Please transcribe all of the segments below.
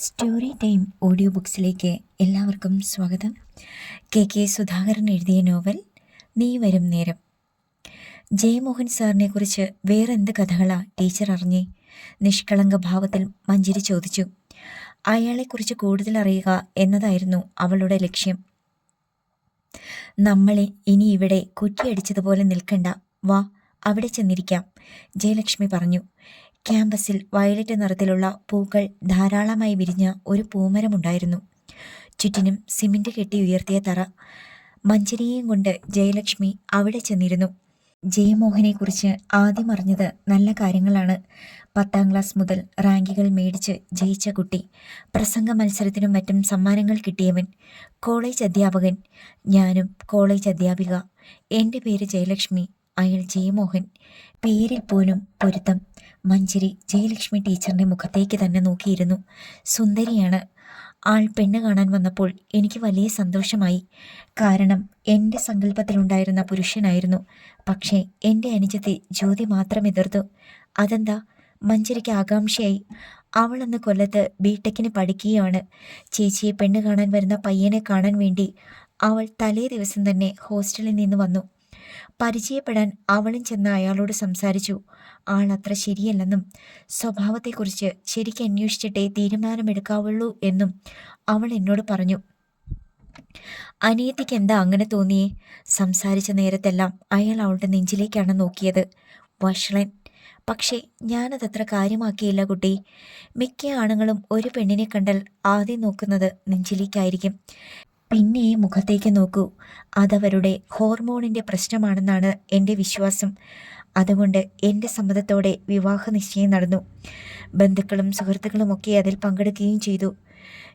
Story time audio ബുക്സിലേക്ക് എല്ലാവർക്കും സ്വാഗതം. K K Sudhakaran എഴുതിയ നോവൽ നീ വരും നേരം. ജയമോഹൻ സാറിനെ കുറിച്ച് വേറെന്ത് കഥകളാ ടീച്ചർ അറിഞ്ഞേ? നിഷ്കളങ്ക ഭാവത്തിൽ മഞ്ജരി ചോദിച്ചു. അയാളെക്കുറിച്ച് കൂടുതൽ അറിയുക എന്നതായിരുന്നു അവളുടെ ലക്ഷ്യം. നമ്മളെ ഇനി ഇവിടെ കുറ്റിയടിച്ചതുപോലെ നിൽക്കണ്ട. വാ അവിടെ ചെന്നിരിക്കാം ജയലക്ഷ്മി പറഞ്ഞു. ക്യാമ്പസിൽ വയലറ്റ് നിറത്തിലുള്ള പൂക്കൾ ധാരാളമായി വിരിഞ്ഞ ഒരു പൂമരമുണ്ടായിരുന്നു. ചുറ്റിനും സിമന്റ് കെട്ടി ഉയർത്തിയ തറ മഞ്ചരിയെയും കൊണ്ട് ജയലക്ഷ്മി അവിടെ ചെന്നിരുന്നു. ജയമോഹനെക്കുറിച്ച് ആദ്യം അറിഞ്ഞത് നല്ല കാര്യങ്ങളാണ്. പത്താം ക്ലാസ് മുതൽ റാങ്കുകൾ മേടിച്ച് ജയിച്ച കുട്ടി പ്രസംഗ മത്സരത്തിനും മറ്റും സമ്മാനങ്ങൾ കിട്ടിയവൻ കോളേജ് അധ്യാപകൻ ഞാനും കോളേജ് അധ്യാപിക. എന്റെ പേര് ജയലക്ഷ്മി അയാൾ ജയമോഹൻ. പേരിൽ പോലും പൊരുത്തം മഞ്ചരി ജയലക്ഷ്മി ടീച്ചറിന്റെ മുഖത്തേക്ക് തന്നെ നോക്കിയിരുന്നു. സുന്ദരിയാണ്. ആൾ പെണ്ണ് കാണാൻ വന്നപ്പോൾ എനിക്ക് വലിയ സന്തോഷമായി. കാരണം എന്റെ സങ്കല്പത്തിലുണ്ടായിരുന്ന പുരുഷനായിരുന്നു. പക്ഷേ എന്റെ അനുജത്തെ ജ്യോതി മാത്രം എതിർത്തു. അതെന്താ? മഞ്ചരിക്ക് ആകാംക്ഷയായി. അവൾ അന്ന് കൊല്ലത്ത് ബിടെക്കിന് പഠിക്കുകയാണ്. ചേച്ചിയെ പെണ്ണ് കാണാൻ വരുന്ന പയ്യനെ കാണാൻ വേണ്ടി അവൾ തലേ ദിവസം തന്നെ ഹോസ്റ്റലിൽ നിന്ന് വന്നു. പരിചയപ്പെടാൻ അവളും ചെന്ന് അയാളോട് സംസാരിച്ചു. ആൾ അത്ര ശരിയല്ലെന്നും സ്വഭാവത്തെക്കുറിച്ച് ശരിക്കും അന്വേഷിച്ചിട്ടേ തീരുമാനമെടുക്കാവുള്ളൂ എന്നും അവൾ എന്നോട് പറഞ്ഞു. അനിയത്തിക്ക് എന്താ അങ്ങനെ തോന്നിയേ? സംസാരിച്ച നേരത്തെല്ലാം അയാൾ അവളുടെ നെഞ്ചിലേക്കാണ് നോക്കിയത്. വഷളൻ. പക്ഷേ ഞാനതത്ര കാര്യമാക്കിയില്ല കുട്ടി. മിക്ക ആണുങ്ങളും ഒരു പെണ്ണിനെ കണ്ടാൽ ആദ്യം നോക്കുന്നത് നെഞ്ചിലേക്കായിരിക്കും. പിന്നെ മുഖത്തേക്ക് നോക്കൂ. അതവരുടെ ഹോർമോണിന്റെ പ്രശ്നമാണെന്നാണ് എന്റെ വിശ്വാസം. അതുകൊണ്ട് എന്റെ സമ്മതത്തോടെ വിവാഹ നിശ്ചയം നടന്നു. ബന്ധുക്കളും സുഹൃത്തുക്കളുമൊക്കെ അതിൽ പങ്കെടുക്കുകയും ചെയ്തു.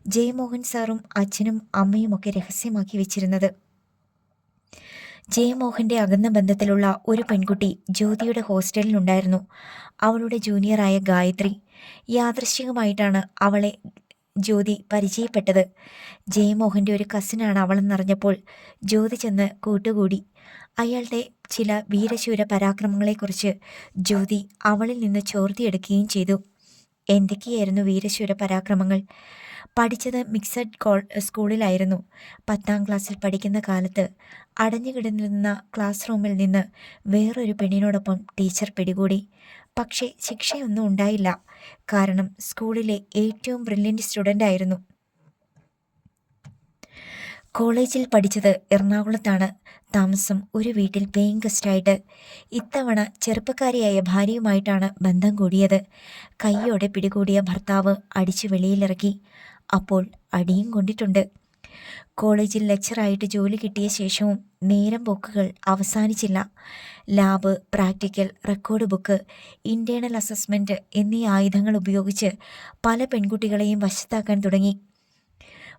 ജയമോഹൻ സാറും അച്ഛനും അമ്മയുമൊക്കെ രഹസ്യമാക്കി വെച്ചിരുന്നത്. ജയമോഹന്റെ അകന്ന ബന്ധത്തിലുള്ള ഒരു പെൺകുട്ടി ജ്യോതിയുടെ ഹോസ്റ്റലിലുണ്ടായിരുന്നു അവളുടെ ജൂനിയറായ ഗായത്രി. യാദൃശ്ചികമായിട്ടാണ് അവളെ ജ്യോതി പരിചയപ്പെട്ടത്. ജയമോഹന്റെ ഒരു കസിനാണ് അവളെന്നറിഞ്ഞപ്പോൾ ജ്യോതി ചെന്ന് കൂട്ടുകൂടി. അയാളുടെ ചില വീരശൂര പരാക്രമങ്ങളെക്കുറിച്ച് ജ്യോതി അവളിൽ നിന്ന് ചോർത്തിയെടുക്കുകയും ചെയ്തു. എന്തൊക്കെയായിരുന്നു വീരശൂര പരാക്രമങ്ങൾ? പഠിച്ചത് മിക്സഡ് കോൾ സ്കൂളിലായിരുന്നു. പത്താം ക്ലാസ്സിൽ പഠിക്കുന്ന കാലത്ത് അടഞ്ഞുകിടന്നിരുന്ന ക്ലാസ് റൂമിൽ നിന്ന് വേറൊരു പെണ്ണിനോടൊപ്പം ടീച്ചർ പിടികൂടി. പക്ഷേ ശിക്ഷയൊന്നും ഉണ്ടായില്ല. കാരണം സ്കൂളിലെ ഏറ്റവും ബ്രില്യന്റ് സ്റ്റുഡന്റ് ആയിരുന്നു കോളേജിൽ പഠിച്ചത് എറണാകുളത്താണ്. താമസം ഒരു വീട്ടിൽ പേയിങ് ഗസ്റ്റായിട്ട് ഇത്തവണ ചെറുപ്പക്കാരിയായ ഭാര്യയുമായിട്ടാണ് ബന്ധം കൂടിയത്. കൈയോടെ പിടികൂടിയ ഭർത്താവ് അടിച്ചു വെളിയിലിറക്കി. അപ്പോൾ അടിയും കൊണ്ടിട്ടുണ്ട്. കോളേജിൽ ലെക്ചറായിട്ട് ജോലി കിട്ടിയ ശേഷവും നേരം പോക്കുകൾ അവസാനിച്ചില്ല. Lab practical record book internal assessment എന്നീ ആയുധങ്ങൾ ഉപയോഗിച്ച് പല പെൺകുട്ടികളെയും വശത്താക്കാൻ തുടങ്ങി.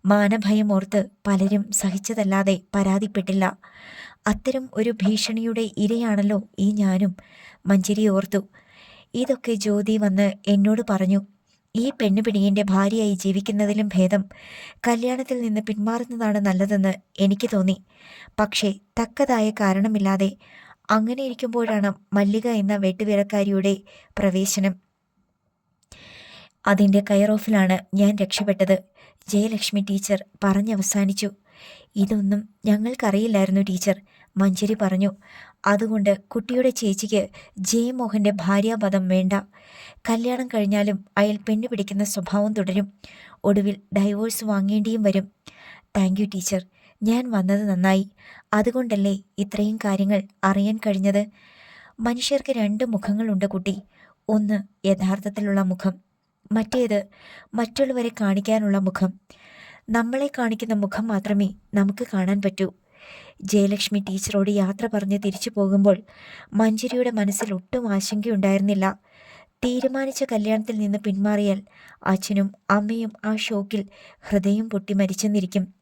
മാനഭയം ഓർത്ത് പലരും സഹിച്ചതല്ലാതെ പരാതിപ്പെട്ടില്ല. അത്തരം ഒരു ഭീഷണിയുടെ ഇരയാണല്ലോ ഈ ഞാനും. മഞ്ചരി ഓർത്തു. ഇതൊക്കെ ജ്യോതി വന്ന് എന്നോട് പറഞ്ഞു. ഈ പെണ്ണുപിടിയന്റെ ഭാര്യയായി ജീവിക്കുന്നതിലും ഭേദം കല്യാണത്തിൽ നിന്ന് പിന്മാറുന്നതാണ് നല്ലതെന്ന് എനിക്ക് തോന്നി. പക്ഷേ തക്കതായ കാരണമില്ലാതെ അങ്ങനെ ഇരിക്കുമ്പോഴാണ് മല്ലിക എന്ന വെട്ടുവിറക്കാരിയുടെ പ്രവേശനം. അതിന്റെ കയറോഫിലാണ് ഞാൻ രക്ഷപ്പെട്ടത്. ജയലക്ഷ്മി ടീച്ചർ പറഞ്ഞവസാനിച്ചു. ഇതൊന്നും ഞങ്ങൾക്കറിയില്ലായിരുന്നു ടീച്ചർ. മഞ്ചരി പറഞ്ഞു അതുകൊണ്ട് കുട്ടിയുടെ ചേച്ചിക്ക് ജയമോഹന്റെ ഭാര്യാപദം വേണ്ട. കല്യാണം കഴിഞ്ഞാലും അയാൾ പെണ്ണു പിടിക്കുന്ന സ്വഭാവം തുടരും. ഒടുവിൽ ഡൈവോഴ്സ് വാങ്ങേണ്ടിയും വരും. Thank you teacher. ഞാൻ വന്നത് നന്നായി. അതുകൊണ്ടല്ലേ ഇത്രയും കാര്യങ്ങൾ അറിയാൻ കഴിഞ്ഞത്? മനുഷ്യർക്ക് രണ്ട് മുഖങ്ങളുണ്ട് കുട്ടി. ഒന്ന് യഥാർത്ഥത്തിലുള്ള മുഖം മറ്റേത് മറ്റുള്ളവരെ കാണിക്കാനുള്ള മുഖം. നമ്മളെ കാണിക്കുന്ന മുഖം മാത്രമേ നമുക്ക് കാണാൻ പറ്റൂ. ജയലക്ഷ്മി ടീച്ചറോട് യാത്ര പറഞ്ഞ് തിരിച്ചു പോകുമ്പോൾ മഞ്ജരിയുടെ മനസ്സിൽ ഒട്ടും ആശങ്കയുണ്ടായിരുന്നില്ല. തീരുമാനിച്ച കല്യാണത്തിൽ നിന്ന് പിന്മാറിയാൽ അച്ഛനും അമ്മയും ആ ഷോക്കിൽ ഹൃദയം പൊട്ടി മരിച്ചെന്നിരിക്കും.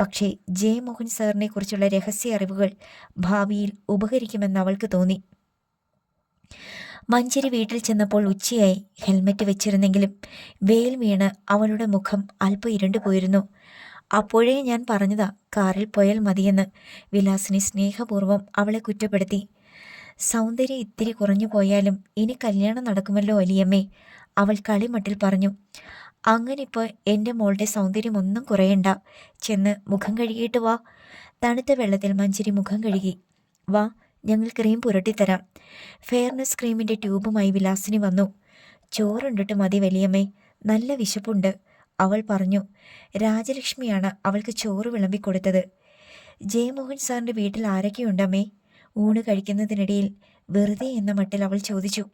പക്ഷേ ജയമോഹൻ സാറിനെ കുറിച്ചുള്ള രഹസ്യ അറിവുകൾ ഭാവിയിൽ ഉപകരിക്കുമെന്ന് അവൾക്ക് തോന്നി. മഞ്ചരി വീട്ടിൽ ചെന്നപ്പോൾ ഉച്ചയായി. ഹെൽമറ്റ് വെച്ചിരുന്നെങ്കിലും വെയിൽ വീണ് അവളുടെ മുഖം അല്പം ഇരുണ്ടു പോയിരുന്നു. അപ്പോഴേ ഞാൻ പറഞ്ഞതാ കാറിൽ പോയാൽ മതിയെന്ന്. വിലാസിനി സ്നേഹപൂർവം അവളെ കുറ്റപ്പെടുത്തി. സൗന്ദര്യം ഇത്തിരി കുറഞ്ഞു പോയാലും ഇനി കല്യാണം നടക്കുമല്ലോ അലിയമ്മേ അവൾ കളിമട്ടിൽ പറഞ്ഞു. അങ്ങനെ ഇപ്പോൾ എന്റെ മോളുടെ സൗന്ദര്യമൊന്നും കുറയണ്ട. ചെന്ന് മുഖം കഴുകിയിട്ട് വാ. തണുത്ത വെള്ളത്തിൽ മഞ്ചരി മുഖം കഴുകി. വാ ഞങ്ങൾ ക്രീം പുരട്ടിത്തരാം. ഫെയർനെസ് ക്രീമിന്റെ ട്യൂബുമായി വിലാസിനി വന്നു. ചോറുണ്ടിട്ട് മതി വലിയമ്മേ. നല്ല വിശപ്പുണ്ട്. അവൾ പറഞ്ഞു. രാജലക്ഷ്മിയാണ് അവൾക്ക് ചോറ് വിളമ്പിക്കൊടുത്തത്. ജയമോഹൻ സാറിന്റെ വീട്ടിൽ ആരൊക്കെയുണ്ടമ്മേ? ഊണ് കഴിക്കുന്നതിനിടയിൽ വെറുതെ എന്ന മട്ടിൽ അവൾ ചോദിച്ചു.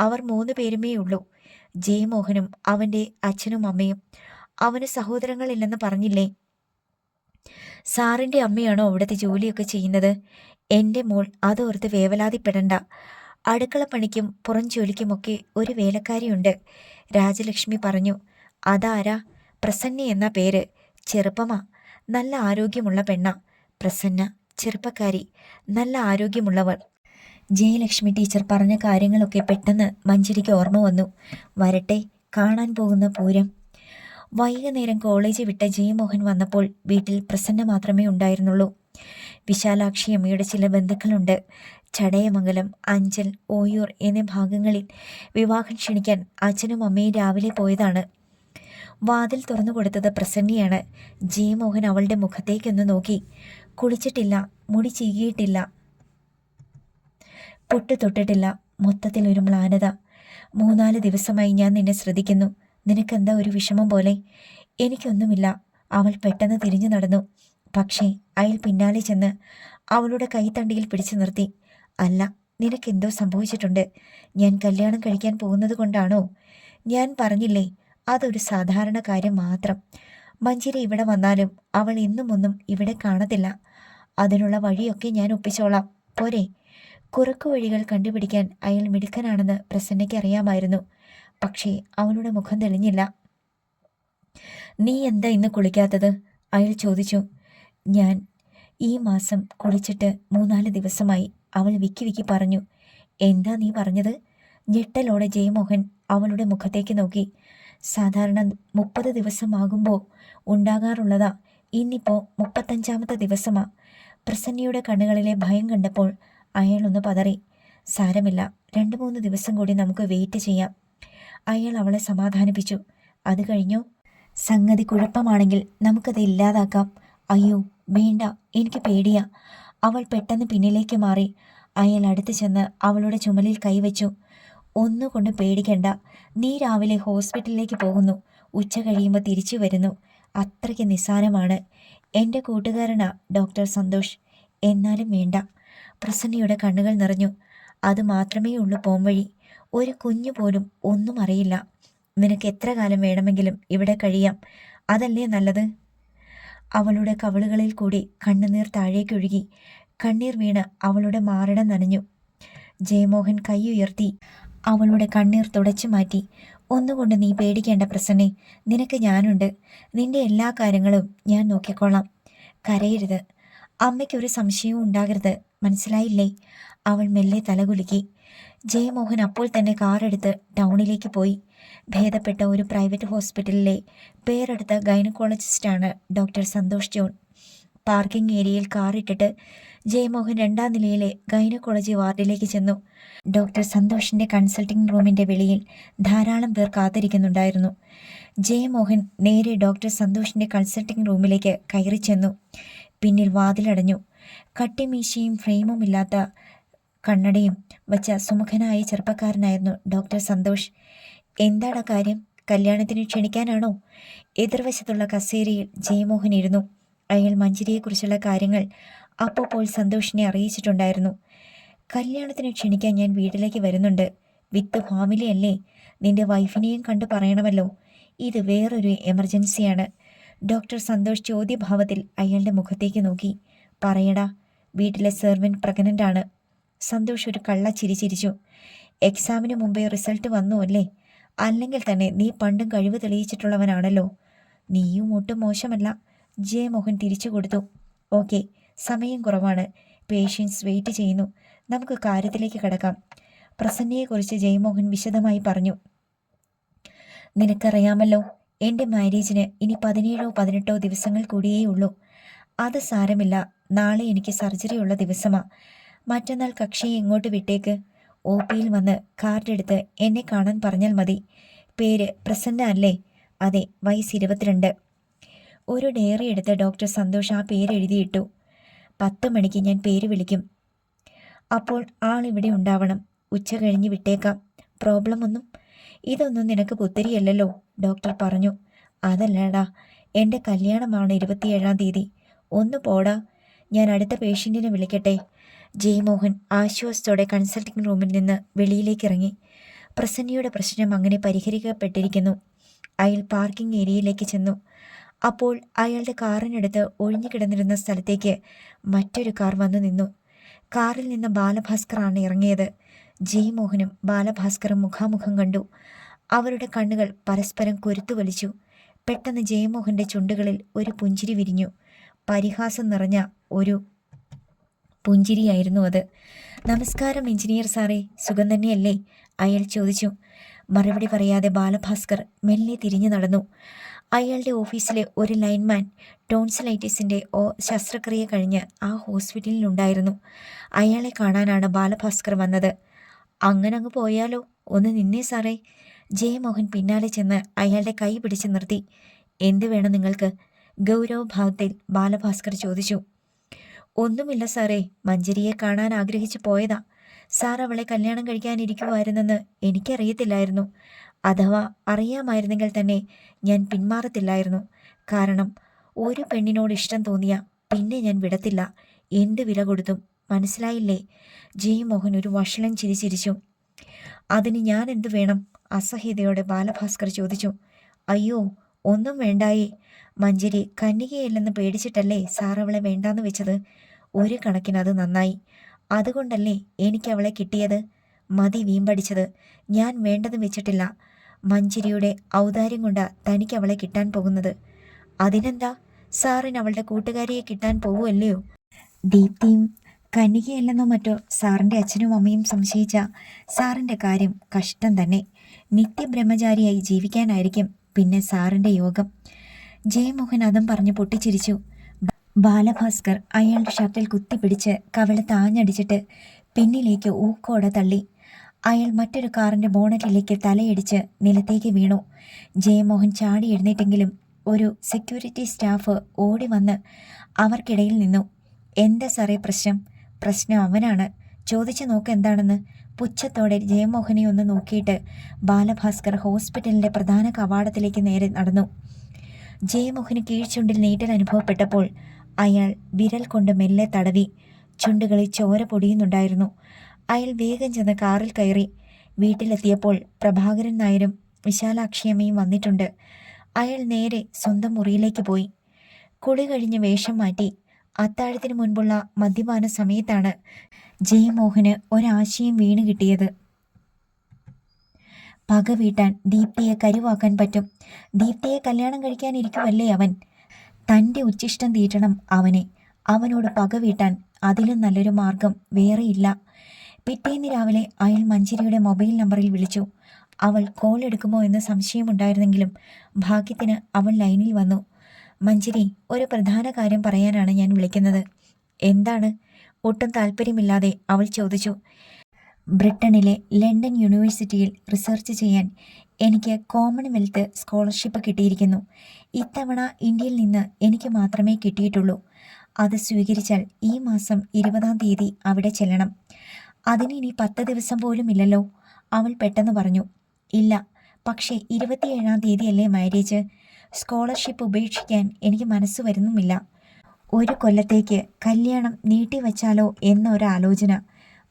അവർ മൂന്ന് പേരുമേ ഉള്ളൂ. ജയമോഹനും അവന്റെ അച്ഛനും അമ്മയും. അവന് സഹോദരങ്ങളില്ലെന്ന് പറഞ്ഞില്ലേ? സാറിന്റെ അമ്മയാണോ അവിടുത്തെ ജോലിയൊക്കെ ചെയ്യുന്നത്? എന്റെ മോൾ അതോർത്ത് വേവലാതിപ്പെടണ്ട. അടുക്കളപ്പണിക്കും പുറം ജോലിക്കുമൊക്കെ ഒരു വേലക്കാരിയുണ്ട്. രാജലക്ഷ്മി പറഞ്ഞു അതാരാ? പ്രസന്ന എന്ന പേര്. ചെറുപ്പമാ. നല്ല ആരോഗ്യമുള്ള പെണ്ണ. പ്രസന്ന ചെറുപ്പക്കാരി. നല്ല ആരോഗ്യമുള്ളവൾ. ജയലക്ഷ്മി ടീച്ചർ പറഞ്ഞ കാര്യങ്ങളൊക്കെ പെട്ടെന്ന് മഞ്ജരിക്ക് ഓർമ്മ വന്നു. വരട്ടെ കാണാൻ പോകുന്ന പൂരം. വൈകുന്നേരം കോളേജ് വിട്ട ജയമോഹൻ വന്നപ്പോൾ വീട്ടിൽ പ്രസന്ന മാത്രമേ ഉണ്ടായിരുന്നുള്ളൂ. വിശാലാക്ഷി അമ്മയുടെ ചില ബന്ധുക്കളുണ്ട്. ചടയമംഗലം അഞ്ചൽ ഓയൂർ എന്നീ ഭാഗങ്ങളിൽ വിവാഹം ക്ഷണിക്കാൻ അച്ഛനും അമ്മയും രാവിലെ പോയതാണ്. വാതിൽ തുറന്നു കൊടുത്തത് പ്രസന്നയാണ്. ജയമോഹൻ അവളുടെ മുഖത്തേക്കൊന്ന് നോക്കി. കുളിച്ചിട്ടില്ല മുടി ചീകിയിട്ടില്ല. പൊട്ട് തൊട്ടിട്ടില്ല മൊത്തത്തിൽ ഒരു മ്ലാനത. മൂന്നാൽ ദിവസമായി ഞാൻ നിന്നെ ശ്രദ്ധിക്കുന്നു. നിനക്കെന്താ ഒരു വിഷമം പോലെ? എനിക്കൊന്നുമില്ല. അവൾ പെട്ടെന്ന് തിരിഞ്ഞു നടന്നു. പക്ഷേ അയാൾ പിന്നാലെ ചെന്ന് അവളുടെ കൈത്തണ്ടിയിൽ പിടിച്ചു നിർത്തി. അല്ല നിനക്കെന്തോ സംഭവിച്ചിട്ടുണ്ട്. ഞാൻ കല്യാണം കഴിക്കാൻ പോകുന്നത് കൊണ്ടാണോ? ഞാൻ പറഞ്ഞില്ലേ അതൊരു സാധാരണ കാര്യം മാത്രം. മഞ്ജിരി ഇവിടെ വന്നാലും അവൾ ഇന്നും ഒന്നും ഇവിടെ കാണത്തില്ല. അതിനുള്ള വഴിയൊക്കെ ഞാൻ ഒപ്പിച്ചോളാം. പോരെ. കുറുക്കു വഴികൾ കണ്ടുപിടിക്കാൻ അയാൾ മിടുക്കനാണെന്ന് പ്രസന്നയ്ക്ക് അറിയാമായിരുന്നു. പക്ഷേ അവളുടെ മുഖം തെളിഞ്ഞില്ല. നീ എന്താ ഇന്ന് കുളിക്കാത്തത്? അയാൾ ചോദിച്ചു. ഞാൻ ഈ മാസം കുളിച്ചിട്ട് മൂന്നാൽ ദിവസമായി അവൾ വിക്കി വിക്കി പറഞ്ഞു എന്താ നീ പറഞ്ഞത്? ഞെട്ടലോടെ ജയമോഹൻ അവളുടെ മുഖത്തേക്ക് നോക്കി. സാധാരണ മുപ്പത് ദിവസമാകുമ്പോൾ ഉണ്ടാകാറുള്ളതാ ഇന്നിപ്പോൾ മുപ്പത്തഞ്ചാമത്തെ ദിവസമാ. പ്രസന്നയുടെ കണ്ണുകളിലെ ഭയം കണ്ടപ്പോൾ അയാളൊന്ന് പതറി. സാരമില്ല രണ്ട് മൂന്ന് ദിവസം കൂടി നമുക്ക് വെയിറ്റ് ചെയ്യാം. അയാൾ അവളെ സമാധാനിപ്പിച്ചു. അത് കഴിഞ്ഞു? സംഗതി കുഴപ്പമാണെങ്കിൽ നമുക്കത് ഇല്ലാതാക്കാം. അയ്യോ വേണ്ട എനിക്ക് പേടിയാ. അവൾ പെട്ടെന്ന് പിന്നിലേക്ക് മാറി. അയാൾ അടുത്ത് ചെന്ന് അവളുടെ ചുമലിൽ കൈവച്ചു. ഒന്നുകൊണ്ട് പേടിക്കണ്ട. നീ രാവിലെ ഹോസ്പിറ്റലിലേക്ക് പോകുന്നു. ഉച്ച കഴിയുമ്പോൾ തിരിച്ചു വരുന്നു. അത്രയ്ക്ക് നിസ്സാരമാണ്. എന്റെ കൂട്ടുകാരനാ ഡോക്ടർ സന്തോഷ്. എന്നാലും വേണ്ട. പ്രസന്നയുടെ കണ്ണുകൾ നിറഞ്ഞു. അത് മാത്രമേ ഉള്ളൂ പോംവഴി. ഒരു കുഞ്ഞു പോലും ഒന്നും അറിയില്ല. നിനക്ക് എത്ര കാലം വേണമെങ്കിലും ഇവിടെ കഴിയാം. അതല്ലേ നല്ലത്? അവളുടെ കവളുകളിൽ കൂടി കണ്ണുനീർ താഴേക്കൊഴുകി കണ്ണീർ വീണ് അവളുടെ മാറിട നനഞ്ഞു. ജയമോഹൻ കൈ ഉയർത്തി അവളുടെ കണ്ണീർ തുടച്ചു മാറ്റി. ഒന്നുകൊണ്ട് നീ പേടിക്കേണ്ട പ്രസന്നെ നിനക്ക് ഞാനുണ്ട്. നിന്റെ എല്ലാ കാര്യങ്ങളും ഞാൻ നോക്കിക്കൊള്ളാം. കരയരുത്. അമ്മയ്ക്കൊരു സംശയവും ഉണ്ടാകരുത്. മനസ്സിലായില്ലേ? അവൾ മെല്ലെ തലകുലുക്കി. ജയമോഹൻ അപ്പോൾ തന്നെ കാറെടുത്ത് ടൗണിലേക്ക് പോയി. ഭേദപ്പെട്ട ഒരു പ്രൈവറ്റ് ഹോസ്പിറ്റലിലെ പേരെടുത്ത ഗൈനക്കോളജിസ്റ്റാണ് ഡോക്ടർ സന്തോഷ് ജോൺ. പാർക്കിംഗ് ഏരിയയിൽ കാറിട്ടിട്ട് ജയമോഹൻ രണ്ടാം നിലയിലെ ഗൈനക്കോളജി വാർഡിലേക്ക് ചെന്നു. ഡോക്ടർ സന്തോഷിന്റെ കൺസൾട്ടിംഗ് റൂമിന്റെ വെളിയിൽ ധാരാളം പേർ കാത്തിരിക്കുന്നുണ്ടായിരുന്നു. ജയമോഹൻ നേരെ ഡോക്ടർ സന്തോഷിന്റെ കൺസൾട്ടിംഗ് റൂമിലേക്ക് കയറി ചെന്നു. പിന്നിൽ വാതിലടഞ്ഞു. കട്ടിമീശയും ഫ്രെയിമും ഇല്ലാത്ത കണ്ണടയും വച്ച സുമുഖനായ ചെറുപ്പക്കാരനായിരുന്നു ഡോക്ടർ സന്തോഷ്. എന്താണ് കാര്യം? കല്യാണത്തിന് ക്ഷണിക്കാനാണോ? എതിർവശത്തുള്ള കസേരയിൽ ജയമോഹൻ ഇരുന്നു. അയാൾ മഞ്ജരിയെക്കുറിച്ചുള്ള കാര്യങ്ങൾ അപ്പോൾ സന്തോഷിനെ അറിയിച്ചിട്ടുണ്ടായിരുന്നു. കല്യാണത്തിന് ക്ഷണിക്കാൻ ഞാൻ വീട്ടിലേക്ക് വരുന്നുണ്ട്. വിത്ത് ഫാമിലി അല്ലേ നിന്റെ വൈഫിനെയും കണ്ട് പറയണമല്ലോ. ഇത് വേറൊരു എമർജൻസിയാണ്. ഡോക്ടർ സന്തോഷ് ചോദ്യഭാവത്തിൽ അയാളുടെ മുഖത്തേക്ക് നോക്കി. പറയടാ വീട്ടിലെ സെർവന്റ് പ്രഗ്നന്റ് ആണ് സന്തോഷ് ഒരു കള്ള ചിരി ചിരിച്ചു. എക്സാമിന് മുമ്പേ റിസൾട്ട് വന്നു അല്ലേ? അല്ലെങ്കിൽ തന്നെ നീ പണ്ടും കഴിവ് തെളിയിച്ചിട്ടുള്ളവനാണല്ലോ. നീയും ഒട്ടും മോശമല്ല. ജയമോഹൻ തിരിച്ചു കൊടുത്തു. ഓക്കെ സമയം കുറവാണ്. പേഷ്യൻസ് വെയിറ്റ് ചെയ്യുന്നു. നമുക്ക് കാര്യത്തിലേക്ക് കിടക്കാം. പ്രസന്നയെക്കുറിച്ച് ജയമോഹൻ വിശദമായി പറഞ്ഞു. നിനക്കറിയാമല്ലോ എന്റെ മാരേജിന് ഇനി പതിനേഴോ പതിനെട്ടോ ദിവസങ്ങൾ കൂടിയേ ഉള്ളൂ. അത് സാരമില്ല. നാളെ എനിക്ക് സർജറി ഉള്ള ദിവസമാണ് മറ്റന്നാൾ കക്ഷിയെ ഇങ്ങോട്ട് വിട്ടേക്ക്. ഒ പിയിൽ വന്ന് കാർഡ് എടുത്ത് എന്നെ കാണാൻ പറഞ്ഞാൽ മതി. പേര് പ്രസന്ന അല്ലേ? അതെ വയസ്സ് ഇരുപത്തിരണ്ട്. ഒരു ഡയറി എടുത്ത് ഡോക്ടർ സന്തോഷ് ആ പേര് എഴുതിയിട്ടു. പത്ത് മണിക്ക് ഞാൻ പേര് വിളിക്കും. അപ്പോൾ ആളിവിടെ ഉണ്ടാവണം. ഉച്ച കഴിഞ്ഞ് വിട്ടേക്കാം. പ്രോബ്ലം ഒന്നും? ഇതൊന്നും നിനക്ക് പുത്തരിയല്ലല്ലോ ഡോക്ടർ പറഞ്ഞു. അതല്ലടാ എന്റെ കല്യാണമാണ് ഇരുപത്തിയേഴാം തീയതി. ഒന്ന് പോടാ ഞാൻ അടുത്ത പേഷ്യന്റിനെ വിളിക്കട്ടെ. ജയ്മോഹൻ ആശ്വാസത്തോടെ കൺസൾട്ടിംഗ് റൂമിൽ നിന്ന് വെളിയിലേക്ക് ഇറങ്ങി പ്രസന്നയുടെ പ്രശ്നം അങ്ങനെ പരിഹരിക്കപ്പെട്ടിരിക്കുന്നു. അയാൾ പാർക്കിംഗ് ഏരിയയിലേക്ക് ചെന്നു. അപ്പോൾ അയാളുടെ കാറിനടുത്ത് ഒഴിഞ്ഞുകിടന്നിരുന്ന സ്ഥലത്തേക്ക് മറ്റൊരു കാർ വന്നു നിന്നു. കാറിൽ നിന്ന് ബാലഭാസ്കറാണ് ഇറങ്ങിയത്. ജയമോഹനും ബാലഭാസ്കറും മുഖാമുഖം കണ്ടു. അവരുടെ കണ്ണുകൾ പരസ്പരം കൊരുത്തു വലിച്ചു. പെട്ടെന്ന് ജയമോഹന്റെ ചുണ്ടുകളിൽ ഒരു പുഞ്ചിരി വിരിഞ്ഞു. പരിഹാസം നിറഞ്ഞ ഒരു പുഞ്ചിരിയായിരുന്നു അത്. നമസ്കാരം എഞ്ചിനീയർ സാറേ. സുഖം തന്നെയല്ലേ? അയാൾ ചോദിച്ചു. മറുപടി പറയാതെ ബാലഭാസ്കർ മെല്ലെ തിരിഞ്ഞു നടന്നു. അയാളുടെ ഓഫീസിലെ ഒരു ലൈൻമാൻ ടോൺസിലൈറ്റിസിന്റെ ഓ ശസ്ത്രക്രിയ കഴിഞ്ഞ് ആ ഹോസ്പിറ്റലിലുണ്ടായിരുന്നു. അയാളെ കാണാനാണ് ബാലഭാസ്കർ വന്നത്. അങ്ങനെ അങ്ങ് പോയാലോ? ഒന്ന് നിന്നേ സാറേ. ജയമോഹൻ പിന്നാലെ ചെന്ന് അയാളുടെ കൈ പിടിച്ചു നിർത്തി. എന്ത് വേണം നിങ്ങൾക്ക്? ഗൗരവഭാവത്തിൽ ബാലഭാസ്കർ ചോദിച്ചു. ഒന്നുമില്ല സാറേ. മഞ്ജരിയെ കാണാൻ ആഗ്രഹിച്ചു പോയതാ. സാർ അവളെ കല്യാണം കഴിക്കാനിരിക്കുമായിരുന്നെന്ന് എനിക്കറിയത്തില്ലായിരുന്നു. അഥവാ അറിയാമായിരുന്നെങ്കിൽ തന്നെ ഞാൻ പിന്മാറത്തില്ലായിരുന്നു. കാരണം ഒരു പെണ്ണിനോട് ഇഷ്ടം തോന്നിയ പിന്നെ ഞാൻ വിടത്തില്ല. എന്ത് വില കൊടുത്തും മനസ്സിലായില്ലേ? ജയമോഹൻ ഒരു വഷളം ചിരിച്ചിരിച്ചു അതിന് ഞാൻ എന്തു വേണം? അസഹ്യതയോടെ ബാലഭാസ്കർ ചോദിച്ചു. അയ്യോ ഒന്നും വേണ്ടായേ. മഞ്ജരി കന്യകയല്ലെന്ന് പേടിച്ചിട്ടല്ലേ സാർ അവളെ വേണ്ടാന്ന് വെച്ചത്? ഒരു കണക്കിന് അത് നന്നായി. അതുകൊണ്ടല്ലേ എനിക്ക് അവളെ കിട്ടിയത്? മതി വീമ്പടിച്ചത്. ഞാൻ വേണ്ടത് വെച്ചിട്ടില്ല. മഞ്ജരിയുടെ ഔദാര്യം കൊണ്ട തനിക്ക് അവളെ കിട്ടാൻ പോകുന്നത്. അതിനെന്താ? സാറിന് അവളുടെ കൂട്ടുകാരിയെ കിട്ടാൻ പോവുമല്ലയോ ദീപ്തിയും കന്യകയല്ലെന്നോ മറ്റോ സാറിന്റെ അച്ഛനും അമ്മയും സംശയിച്ച സാറിന്റെ കാര്യം കഷ്ടം തന്നെ. നിത്യബ്രഹ്മചാരിയായി ജീവിക്കാനായിരിക്കും പിന്നെ സാറിന്റെ യോഗം. ജയമോഹൻ അതും പറഞ്ഞ് പൊട്ടിച്ചിരിച്ചു. ബാലഭാസ്കർ അയാളുടെ ഷർട്ടിൽ കുത്തിപ്പിടിച്ച് കവിൾ താഞ്ഞടിച്ചിട്ട് പിന്നിലേക്ക് ഊക്കോടെ തള്ളി. അയാൾ മറ്റൊരു കാറിന്റെ ബോണറ്റിലേക്ക് തലയടിച്ച് നിലത്തേക്ക് വീണു. ജയമോഹൻ ചാടി എഴുന്നേറ്റെങ്കിലും ഒരു സെക്യൂരിറ്റി സ്റ്റാഫ് ഓടി വന്ന് അവർക്കിടയിൽ നിന്നു. എന്താ സാറേ പ്രശ്നം? പ്രശ്നം അവനാണ്. ചോദിച്ചു നോക്ക് എന്താണെന്ന്. പുച്ഛത്തോടെ ജയമോഹനെ ഒന്ന് നോക്കിയിട്ട് ബാലഭാസ്കർ ഹോസ്പിറ്റലിന്റെ പ്രധാന കവാടത്തിലേക്ക് നേരെ നടന്നു. ജയമോഹന് കീഴ്ചുണ്ടിൽ നീറ്റൽ അനുഭവപ്പെട്ടപ്പോൾ അയാൾ വിരൽ കൊണ്ട് മെല്ലെ തടവി. ചുണ്ടുകളിൽ ചോര പൊടിയുന്നുണ്ടായിരുന്നു. അയാൾ വേഗം ചെന്ന് കാറിൽ കയറി. വീട്ടിലെത്തിയപ്പോൾ പ്രഭാകരൻ നായരും വിശാലാക്ഷിയമ്മയും വന്നിട്ടുണ്ട്. അയാൾ നേരെ സ്വന്തം മുറിയിലേക്ക് പോയി. കുളി കഴിഞ്ഞ് വേഷം മാറ്റി. അത്താഴത്തിന് മുൻപുള്ള മദ്യപാന സമയത്താണ് ജയമോഹന് ഒരാശയം വീണ് കിട്ടിയത്. പക വീട്ടാൻ ദീപ്തിയെ കരുവാക്കാൻ പറ്റും. ദീപ്തിയെ കല്യാണം കഴിക്കാനിരിക്കുമല്ലേ അവൻ? തന്റെ ഉച്ചിഷ്ടം തീറ്റണം അവനെ. അവനോട് പക വീട്ടാൻ അതിലും നല്ലൊരു മാർഗം വേറെയില്ല. പിറ്റേന്ന് രാവിലെ അയാൾ മഞ്ജരിയുടെ മൊബൈൽ നമ്പറിൽ വിളിച്ചു. അവൾ കോൾ എടുക്കുമോ എന്ന് സംശയമുണ്ടായിരുന്നെങ്കിലും ഭാഗ്യത്തിന് അവൾ ലൈനിൽ വന്നു. മഞ്ചരി ഒരു പ്രധാന കാര്യം പറയാനാണ് ഞാൻ വിളിക്കുന്നത്. എന്താണ്? ഒട്ടും താല്പര്യമില്ലാതെ അവൾ ചോദിച്ചു. ബ്രിട്ടനിലെ ലണ്ടൻ യൂണിവേഴ്സിറ്റിയിൽ റിസർച്ച് ചെയ്യാൻ എനിക്ക് കോമൺവെൽത്ത് സ്കോളർഷിപ്പ് കിട്ടിയിരിക്കുന്നു. ഇത്തവണ ഇന്ത്യയിൽ നിന്ന് എനിക്ക് മാത്രമേ കിട്ടിയിട്ടുള്ളൂ. അത് സ്വീകരിച്ചാൽ ഈ മാസം ഇരുപതാം തീയതി അവിടെ ചെല്ലണം. അതിന് ഇനി പത്ത് ദിവസം പോലും ഇല്ലല്ലോ അവൾ പെട്ടെന്ന് പറഞ്ഞു. ഇല്ല പക്ഷേ ഇരുപത്തിയേഴാം തീയതിയല്ലേ മാരേജ് സ്കോളർഷിപ്പ് ഉപേക്ഷിക്കാൻ എനിക്ക് മനസ്സ് വരുന്നുമില്ല. ഒരു കൊല്ലത്തേക്ക് കല്യാണം നീട്ടിവെച്ചാലോ എന്നൊരാലോചന.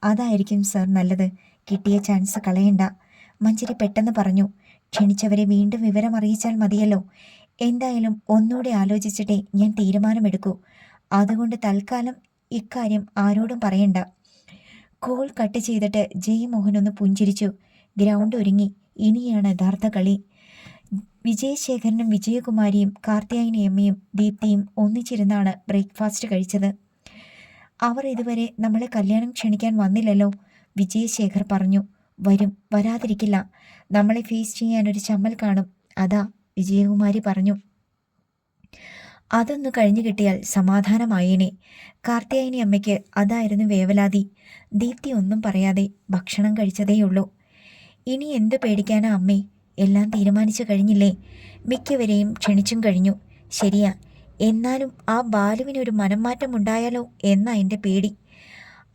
അതായിരിക്കും സർ നല്ലത്. കിട്ടിയ ചാൻസ് കളയണ്ട. മഞ്ചരി പെട്ടെന്ന് പറഞ്ഞു ക്ഷണിച്ചവരെ വീണ്ടും വിവരം അറിയിച്ചാൽ മതിയല്ലോ. എന്തായാലും ഒന്നുകൂടെ ആലോചിച്ചിട്ടേ ഞാൻ തീരുമാനമെടുക്കൂ. അതുകൊണ്ട് തൽക്കാലം ഇക്കാര്യം ആരോടും പറയണ്ട. കോൾ കട്ട് ചെയ്തിട്ട് ജയ് മോഹൻ ഒന്ന് പുഞ്ചിരിച്ചു. ഗ്രൗണ്ട് ഒരുങ്ങി. ഇനിയാണ് യഥാർത്ഥ കളി. വിജയശേഖരനും വിജയകുമാരിയും കാർത്തിയായനി അമ്മയും ദീപ്തിയും ഒന്നിച്ചിരുന്നാണ് ബ്രേക്ക്ഫാസ്റ്റ് കഴിച്ചത്. അവർ ഇതുവരെ നമ്മളെ കല്യാണം ക്ഷണിക്കാൻ വന്നില്ലല്ലോ. വിജയശേഖർ പറഞ്ഞു. വരും. വരാതിരിക്കില്ല. നമ്മളെ ഫേസ് ചെയ്യാൻ ഒരു ചമ്മൽ കാണും. അതാ വിജയകുമാരി പറഞ്ഞു. അതൊന്ന് കഴിഞ്ഞു കിട്ടിയാൽ സമാധാനമായേനെ. കാർത്തിയായനി അമ്മയ്ക്ക് അതായിരുന്നു വേവലാതി. ദീപ്തി ഒന്നും പറയാതെ ഭക്ഷണം കഴിച്ചതേയുള്ളൂ. ഇനി എന്ത് പേടിക്കാനാ അമ്മേ? എല്ലാം തീരുമാനിച്ചു കഴിഞ്ഞില്ലേ? മിക്കവരെയും ക്ഷണിച്ചും കഴിഞ്ഞു. ശരിയാ. എന്നാലും ആ ബാലുവിനൊരു മനംമാറ്റം ഉണ്ടായാലോ എന്നാ എന്റെ പേടി.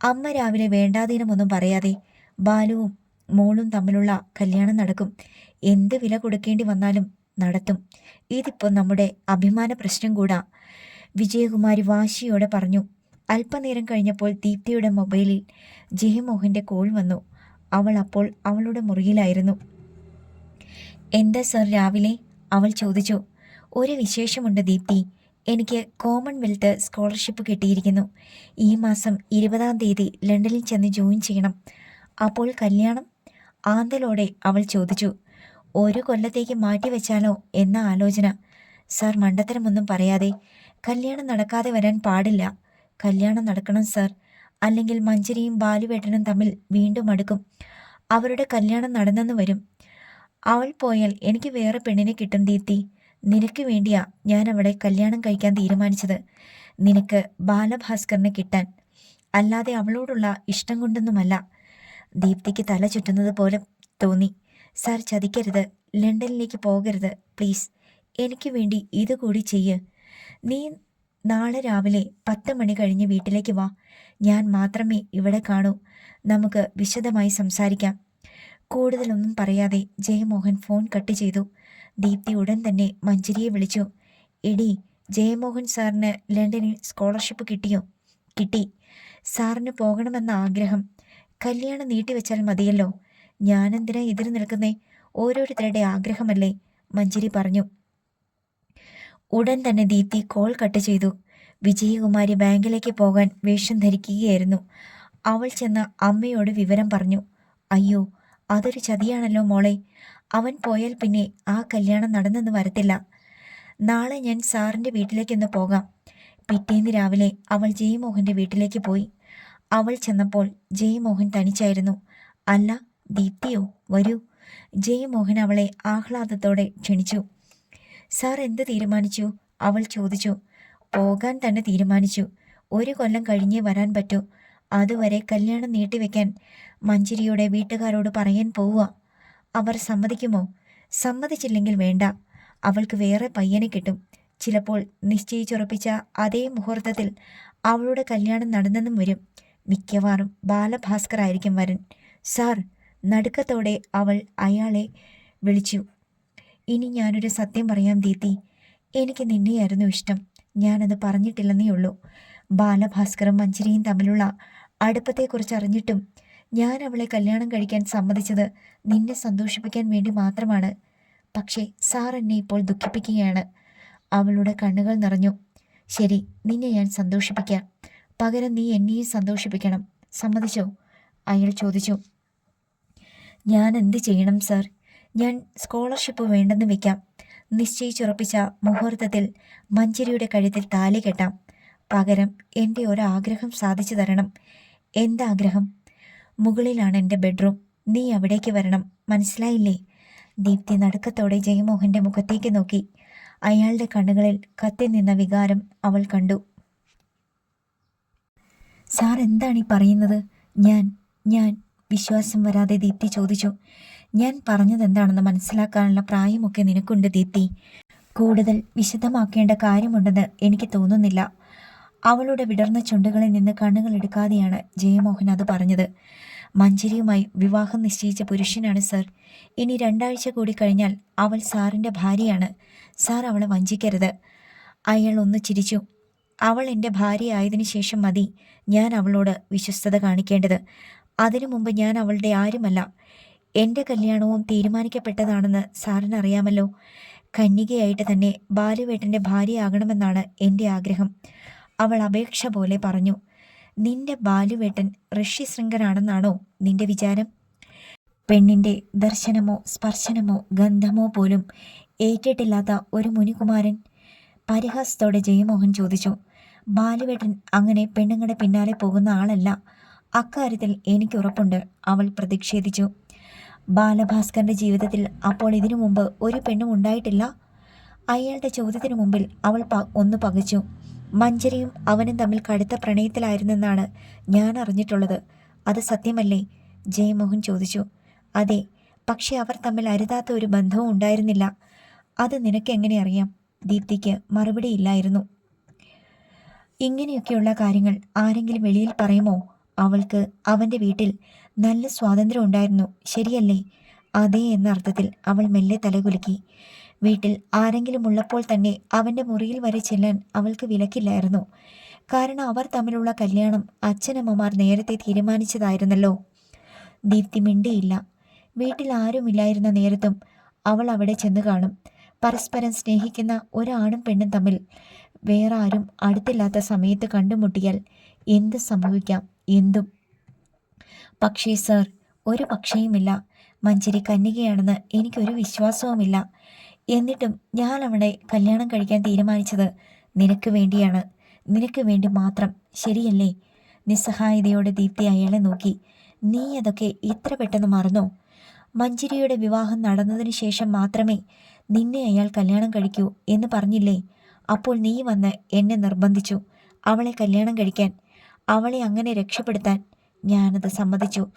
അമ്മ രാവിലെ വേണ്ടാതീനമൊന്നും പറയാതെ ബാലുവും മോളും തമ്മിലുള്ള കല്യാണം നടക്കും. എന്ത് വില കൊടുക്കേണ്ടി വന്നാലും നടത്തും. ഇതിപ്പോൾ നമ്മുടെ അഭിമാന പ്രശ്നം കൂടാ. വിജയകുമാരി വാശിയോടെ പറഞ്ഞു. അല്പനേരം കഴിഞ്ഞപ്പോൾ ദീപ്തിയുടെ മൊബൈലിൽ ജയമോഹന്റെ കോൾ വന്നു. അവൾ അപ്പോൾ അവളുടെ മുറിയിലായിരുന്നു. എന്താ സർ രാവിലെ? അവൾ ചോദിച്ചു. ഒരു വിശേഷമുണ്ട് ദീപ്തി. എനിക്ക് കോമൺവെൽത്ത് സ്കോളർഷിപ്പ് കിട്ടിയിരിക്കുന്നു. ഈ മാസം ഇരുപതാം തീയതി ലണ്ടനിൽ ചെന്ന് ജോയിൻ ചെയ്യണം. അപ്പോൾ കല്യാണം? ആന്തലോടെ അവൾ ചോദിച്ചു. ഒരു കൊല്ലത്തേക്ക് മാറ്റിവെച്ചാലോ എന്ന ആലോചന. സാർ മണ്ടത്തരമൊന്നും പറയാതെ. കല്യാണം നടക്കാതെ വരാൻ പാടില്ല. കല്യാണം നടക്കണം സാർ. അല്ലെങ്കിൽ മഞ്ജരിയും ബാലുവേട്ടനും തമ്മിൽ വീണ്ടും അടുക്കും. അവരുടെ കല്യാണം നടന്നെന്ന് വരും. അവൾ പോയാൽ എനിക്ക് വേറെ പെണ്ണിനെ കിട്ടും ദീപ്തി. നിനക്ക് വേണ്ടിയാ ഞാൻ അവളെ കല്യാണം കഴിക്കാൻ തീരുമാനിച്ചത്. നിനക്ക് ബാലഭാസ്കറിനെ കിട്ടാൻ. അല്ലാതെ അവളോടുള്ള ഇഷ്ടം കൊണ്ടൊന്നുമല്ല. ദീപ്തിക്ക് തല ചുറ്റുന്നത് പോലെ തോന്നി. സാർ ചതിക്കരുത്. ലണ്ടനിലേക്ക് പോകരുത്. പ്ലീസ്. എനിക്ക് വേണ്ടി ഇതുകൂടി ചെയ്യ്. നീ നാളെ രാവിലെ പത്ത് മണി കഴിഞ്ഞ് വീട്ടിലേക്ക് വാ. ഞാൻ മാത്രമേ ഇവിടെ കാണൂ. നമുക്ക് വിശദമായി സംസാരിക്കാം. കൂടുതലൊന്നും പറയാതെ ജയമോഹൻ ഫോൺ കട്ട് ചെയ്തു. ദീപ്തി ഉടൻ തന്നെ മഞ്ജരിയെ വിളിച്ചു. എടി ജയമോഹൻ സാറിന് ലണ്ടനിൽ സ്കോളർഷിപ്പ് കിട്ടിയോ? കിട്ടി. സാറിന് പോകണമെന്ന ആഗ്രഹം. കല്യാണം നീട്ടിവെച്ചാൽ മതിയല്ലോ. ഞാനെന്തിനാ എതിര് നിൽക്കുന്നേ? ഓരോരുത്തരുടെ ആഗ്രഹമല്ലേ മഞ്ജരി പറഞ്ഞു. ഉടൻ തന്നെ ദീപ്തി കോൾ കട്ട് ചെയ്തു. വിജയകുമാരി ബാങ്കിലേക്ക് പോകാൻ വേഷം ധരിക്കുകയായിരുന്നു. അവൾ ചെന്ന് അമ്മയോട് വിവരം പറഞ്ഞു. അയ്യോ അതൊരു ചതിയാണല്ലോ മോളെ. അവൻ പോയാൽ പിന്നെ ആ കല്യാണം നടന്നെന്ന് വരത്തില്ല. നാളെ ഞാൻ സാറിന്റെ വീട്ടിലേക്കൊന്ന് പോകാം. പിറ്റേന്ന് രാവിലെ അവൾ ജയമോഹന്റെ വീട്ടിലേക്ക് പോയി. അവൾ ചെന്നപ്പോൾ ജയ്മോഹൻ തനിച്ചായിരുന്നു. അല്ല ദീപ്തിയോ വരൂ. ജയ്മോഹൻ അവളെ ആഹ്ലാദത്തോടെ ക്ഷണിച്ചു. സാർ എന്ത് തീരുമാനിച്ചു? അവൾ ചോദിച്ചു. പോകാൻ തന്നെ തീരുമാനിച്ചു. ഒരു കൊല്ലം കഴിഞ്ഞേ വരാൻ പറ്റൂ. അതുവരെ കല്യാണം നീട്ടിവെക്കാൻ മഞ്ചരിയുടെ വീട്ടുകാരോട് പറയാൻ പോവുക. അവർ സമ്മതിക്കുമോ? സമ്മതിച്ചില്ലെങ്കിൽ വേണ്ട. അവൾക്ക് വേറെ പയ്യനെ കിട്ടും. ചിലപ്പോൾ നിശ്ചയിച്ചുറപ്പിച്ച അതേ മുഹൂർത്തത്തിൽ അവളുടെ കല്യാണം നടന്നെന്നും വരും. മിക്കവാറും ബാലഭാസ്കർ ആയിരിക്കും വരൻ. സാർ നടുക്കത്തോടെ അവൾ അയാളെ വിളിച്ചു. ഇനി ഞാനൊരു സത്യം പറയാം ദീതി എനിക്ക് നിന്നെയായിരുന്നു ഇഷ്ടം. ഞാനത് പറഞ്ഞിട്ടില്ലെന്നേ ഉള്ളൂ ബാലഭാസ്കറും മഞ്ചരിയും തമ്മിലുള്ള അടുപ്പത്തെക്കുറിച്ച് അറിഞ്ഞിട്ടും ഞാൻ അവളെ കല്യാണം കഴിക്കാൻ സമ്മതിച്ചത് നിന്നെ സന്തോഷിപ്പിക്കാൻ വേണ്ടി മാത്രമാണ്. പക്ഷേ സാർ എന്നെ ഇപ്പോൾ ദുഃഖിപ്പിക്കുകയാണ്. അവളുടെ കണ്ണുകൾ നിറഞ്ഞു. ശരി നിന്നെ ഞാൻ സന്തോഷിപ്പിക്കാം. പകരം നീ എന്നെയും സന്തോഷിപ്പിക്കണം. സമ്മതിച്ചോ? അയാൾ ചോദിച്ചു. ഞാൻ എന്ത് ചെയ്യണം സാർ? ഞാൻ സ്കോളർഷിപ്പ് വേണ്ടെന്ന് വെക്കാം. നിശ്ചയിച്ചുറപ്പിച്ച മുഹൂർത്തത്തിൽ മഞ്ചരിയുടെ കഴുത്തിൽ താലി കെട്ടാം. പകരം എന്റെ ഒരാഗ്രഹം സാധിച്ചു തരണം. എന്താഗ്രഹം? മുകളിലാണ് എന്റെ ബെഡ്റൂം. നീ അവിടേക്ക് വരണം. മനസ്സിലായില്ലേ? ദീപ്തി നടുക്കത്തോടെ ജയമോഹന്റെ മുഖത്തേക്ക് നോക്കി. അയാളുടെ കണ്ണുകളിൽ കത്തി നിന്ന വികാരം അവൾ കണ്ടു. സാർ എന്താണ് ഈ പറയുന്നത്? ഞാൻ ഞാൻ വിശ്വാസം വരാതെ ദീപ്തി ചോദിച്ചു. ഞാൻ പറഞ്ഞത് എന്താണെന്ന് മനസ്സിലാക്കാനുള്ള പ്രായമൊക്കെ നിനക്കുണ്ട് ദീപ്തി. കൂടുതൽ വിശദമാക്കേണ്ട കാര്യമുണ്ടെന്ന് എനിക്ക് തോന്നുന്നില്ല. അവളുടെ വിടർന്ന ചുണ്ടുകളിൽ നിന്ന് കണ്ണുകൾ എടുക്കാതെയാണ് ജയമോഹൻ അത് പറഞ്ഞത്. മഞ്ജരിയുമായി വിവാഹം നിശ്ചയിച്ച പുരുഷനാണ് സർ. ഇനി രണ്ടാഴ്ച കൂടി കഴിഞ്ഞാൽ അവൾ സാറിന്റെ ഭാര്യയാണ്. സാർ അവളെ വഞ്ചിക്കരുത്. അയാൾ ഒന്ന് ചിരിച്ചു. അവൾ എന്റെ ഭാര്യയായതിനു ശേഷം മതി. ഞാൻ അവളോട് വിശ്വസ്തത കാണിക്കേണ്ടത്. അതിനു മുമ്പ് ഞാൻ അവളുടെ ആരുമല്ല. എന്റെ കല്യാണവും തീരുമാനിക്കപ്പെട്ടതാണെന്ന് സാറിന് അറിയാമല്ലോ കന്യകയായിട്ട് തന്നെ ബാലുവേട്ടന്റെ ഭാര്യയാകണമെന്നാണ് എന്റെ ആഗ്രഹം. അവൾ അപേക്ഷ പോലെ പറഞ്ഞു നിന്റെ ബാലുവേട്ടൻ ഋഷ്യശൃംഗനാണെന്നാണോ നിന്റെ വിചാരം? പെണ്ണിന്റെ ദർശനമോ സ്പർശനമോ ഗന്ധമോ പോലും ഏറ്റിട്ടില്ലാത്ത ഒരു മുനികുമാരൻ? പരിഹാസത്തോടെ ജയമോഹൻ ചോദിച്ചു ബാലുവേട്ടൻ അങ്ങനെ പെണ്ണുങ്ങളുടെ പിന്നാലെ പോകുന്ന ആളല്ല. അക്കാര്യത്തിൽ എനിക്ക് ഉറപ്പുണ്ട് അവൾ പ്രതിഷേധിച്ചു ബാലഭാസ്കറിന്റെ ജീവിതത്തിൽ അപ്പോൾ ഇതിനു മുമ്പ് ഒരു പെണ്ണും ഉണ്ടായിട്ടില്ല. അയാളുടെ ചോദ്യത്തിനു മുമ്പിൽ അവൾ ഒന്ന് പകച്ചു. മഞ്ചരിയും അവനും തമ്മിൽ കടുത്ത പ്രണയത്തിലായിരുന്നെന്നാണ് ഞാൻ അറിഞ്ഞിട്ടുള്ളത്. അത് സത്യമല്ലേ? ജയമോഹൻ ചോദിച്ചു. അതെ പക്ഷെ അവർ തമ്മിൽ അരുതാത്ത ഒരു ബന്ധവും ഉണ്ടായിരുന്നില്ല. അത് നിനക്ക് എങ്ങനെ അറിയാം? ദീപ്തിക്ക് മറുപടിയില്ലായിരുന്നു ഇങ്ങനെയൊക്കെയുള്ള കാര്യങ്ങൾ ആരെങ്കിലും വെളിയിൽ പറയുമോ? അവൾക്ക് അവന്റെ വീട്ടിൽ നല്ല സ്വാതന്ത്ര്യം ഉണ്ടായിരുന്നു. ശരിയല്ലേ? അതേ എന്ന അർത്ഥത്തിൽ അവൾ മെല്ലെ തലകുലുക്കി. വീട്ടിൽ ആരെങ്കിലും ഉള്ളപ്പോൾ തന്നെ അവന്റെ മുറിയിൽ വരെ ചെല്ലാൻ അവൾക്ക് വിലക്കില്ലായിരുന്നു. കാരണം അവർ തമ്മിലുള്ള കല്യാണം അച്ഛനമ്മമാർ നേരത്തെ തീരുമാനിച്ചതായിരുന്നല്ലോ. ദീപ്തി മിണ്ടിയില്ല. വീട്ടിൽ ആരുമില്ലായിരുന്ന നേരത്തും അവൾ അവിടെ ചെന്ന് കാണും. പരസ്പരം സ്നേഹിക്കുന്ന ഒരാണും പെണ്ണും തമ്മിൽ വേറെ ആരും അടുത്തില്ലാത്ത സമയത്ത് കണ്ടുമുട്ടിയാൽ എന്ത് സംഭവിക്കാം? എന്തും. പക്ഷേ സർ ഒരു പക്ഷേയുമില്ല. മഞ്ചരി കന്യകയാണെന്ന് എനിക്കൊരു വിശ്വാസവുമില്ല. എന്നിട്ടും ഞാൻ അവളെ കല്യാണം കഴിക്കാൻ തീരുമാനിച്ചത് നിനക്ക് വേണ്ടിയാണ്. നിനക്ക് വേണ്ടി മാത്രം. ശരിയല്ലേ? നിസ്സഹായതയോടെ ദീപ്തി അയാളെ നോക്കി. നീ അതൊക്കെ ഇത്ര പെട്ടെന്ന് മറന്നോ? മഞ്ജരിയുടെ വിവാഹം നടന്നതിന് ശേഷം മാത്രമേ നിന്നെ അയാൾ കല്യാണം കഴിക്കൂ എന്ന് പറഞ്ഞില്ലേ? അപ്പോൾ നീ വന്ന് എന്നെ നിർബന്ധിച്ചു. അവളെ കല്യാണം കഴിക്കാൻ. അവളെ അങ്ങനെ രക്ഷപ്പെടുത്താൻ ഞാനത് സമ്മതിച്ചു.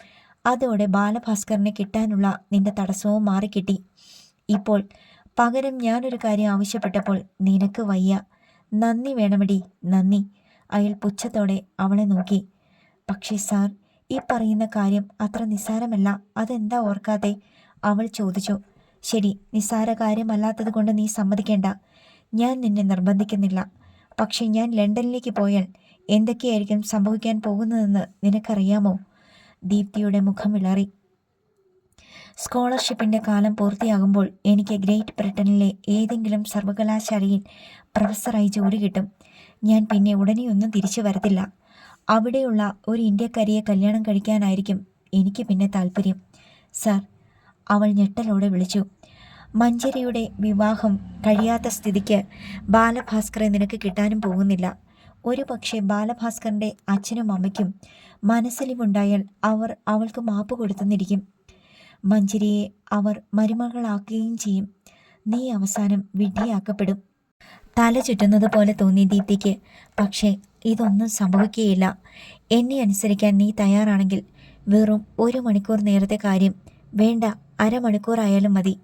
അതോടെ ബാലഭാസ്കറിനെ കിട്ടാനുള്ള നിന്റെ തടസ്സവും മാറിക്കിട്ടി. ഇപ്പോൾ പകരം ഞാനൊരു കാര്യം ആവശ്യപ്പെട്ടപ്പോൾ നിനക്ക് വയ്യ. നന്ദി വേണമടി നന്ദി. അയാൾ പുച്ഛത്തോടെ അവളെ നോക്കി. പക്ഷേ സാർ ഈ പറയുന്ന കാര്യം അത്ര നിസ്സാരമല്ല. അതെന്താ ഓർക്കാതെ? അവൾ ചോദിച്ചു. ശരി നിസ്സാര കാര്യമല്ലാത്തത് കൊണ്ട് നീ സമ്മതിക്കേണ്ട. ഞാൻ നിന്നെ നിർബന്ധിക്കുന്നില്ല. പക്ഷേ ഞാൻ ലണ്ടനിലേക്ക് പോയാൽ എന്തൊക്കെയായിരിക്കും സംഭവിക്കാൻ പോകുന്നതെന്ന് നിനക്കറിയാമോ? ദീപ്തിയുടെ മുഖം വിളറി. സ്കോളർഷിപ്പിന്റെ കാലം പൂർത്തിയാകുമ്പോൾ എനിക്ക് ഗ്രേറ്റ് ബ്രിട്ടനിലെ ഏതെങ്കിലും സർവകലാശാലയിൽ പ്രൊഫസറായി ജോലി കിട്ടും. ഞാൻ പിന്നെ ഉടനെയൊന്നും തിരിച്ചു വരത്തില്ല. അവിടെയുള്ള ഒരു ഇന്ത്യക്കാരിയെ കല്യാണം കഴിക്കാനായിരിക്കും എനിക്ക് പിന്നെ താല്പര്യം സർ അവൾ ഞെട്ടലോടെ വിളിച്ചു. മഞ്ജരിയുടെ വിവാഹം കഴിയാത്ത സ്ഥിതിക്ക് ബാലഭാസ്കറെ നിനക്ക് കിട്ടാനും പോകുന്നില്ല. ഒരു പക്ഷേ ബാലഭാസ്കറിന്റെ അച്ഛനും അമ്മയ്ക്കും മനസ്സിലിവുണ്ടായാൽ അവർ അവൾക്ക് മാപ്പ് കൊടുത്തെന്നിരിക്കും. മഞ്ചരിയെ അവർ മരുമകളാക്കുകയും ചെയ്യും. നീ അവസാനം വിഡ്ഢിയാക്കപ്പെടും. തല ചുറ്റുന്നത് പോലെ തോന്നി ദീപ്തിക്ക്. പക്ഷേ ഇതൊന്നും സംഭവിക്കുകയില്ല. എന്നെ അനുസരിക്കാൻ നീ തയ്യാറാണെങ്കിൽ വെറും ഒരു മണിക്കൂർ നേരത്തെ കാര്യം. വേണ്ട അരമണിക്കൂറായാലും മതി.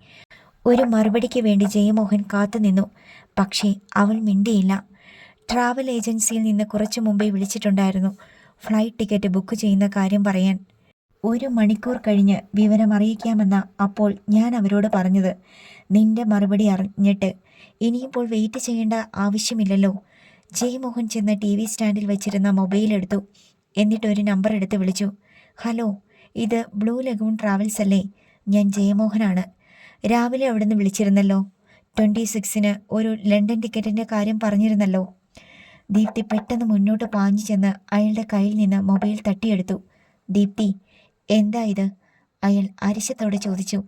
ഒരു മറുപടിക്ക് വേണ്ടി ജയമോഹൻ കാത്തുനിന്നു പക്ഷേ അവൾ മിണ്ടിയില്ല. ട്രാവൽ ഏജൻസിയിൽ നിന്ന് കുറച്ചു മുമ്പേ വിളിച്ചിട്ടുണ്ടായിരുന്നു. ഫ്ലൈറ്റ് ടിക്കറ്റ് ബുക്ക് ചെയ്യുന്ന കാര്യം പറയാൻ ഒരു മണിക്കൂർ കഴിഞ്ഞ് വിവരം അറിയിക്കാമെന്ന അപ്പോൾ ഞാൻ അവരോട് പറഞ്ഞത്. നിന്റെ മറുപടി അറിഞ്ഞിട്ട് ഇനിയിപ്പോൾ വെയിറ്റ് ചെയ്യേണ്ട ആവശ്യമില്ലല്ലോ. ജയ്മോഹൻ ചെന്ന് ടി വി സ്റ്റാൻഡിൽ വെച്ചിരുന്ന മൊബൈൽ എടുത്തു. എന്നിട്ട് ഒരു നമ്പർ എടുത്ത് വിളിച്ചു. ഹലോ ഇത് ബ്ലൂ ലഗൂൺ ട്രാവൽസ് അല്ലേ? ഞാൻ ജയമോഹനാണ്. രാവിലെ അവിടുന്ന് വിളിച്ചിരുന്നല്ലോ. ട്വന്റി സിക്സിന് ഒരു ലണ്ടൻ ടിക്കറ്റിന്റെ കാര്യം പറഞ്ഞിരുന്നല്ലോ. ദീപ്തി പെട്ടെന്ന് മുന്നോട്ട് പാഞ്ഞു ചെന്ന് അയാളുടെ കയ്യിൽ നിന്ന് മൊബൈൽ തട്ടിയെടുത്തു. ദീപ്തി എന്താ ഇത്? അയാൾ അരിശത്തോടെ ചോദിച്ചു.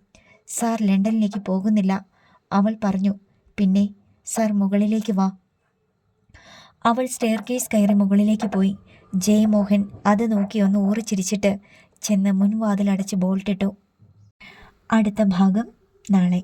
സാർ ലണ്ടനിലേക്ക് പോകുന്നില്ല. അവൾ പറഞ്ഞു. പിന്നെ സാർ മുകളിലേക്ക് വാ. അവൾ സ്റ്റെയർ കേസ് കയറി മുകളിലേക്ക് പോയി. ജയമോഹൻ അത് നോക്കി ഒന്ന് ഊറിച്ചിരിച്ചിട്ട് ചെന്ന് മുൻവാതിലടച്ച് ബോൾട്ടിട്ടു. അടുത്ത ഭാഗം നാളെ.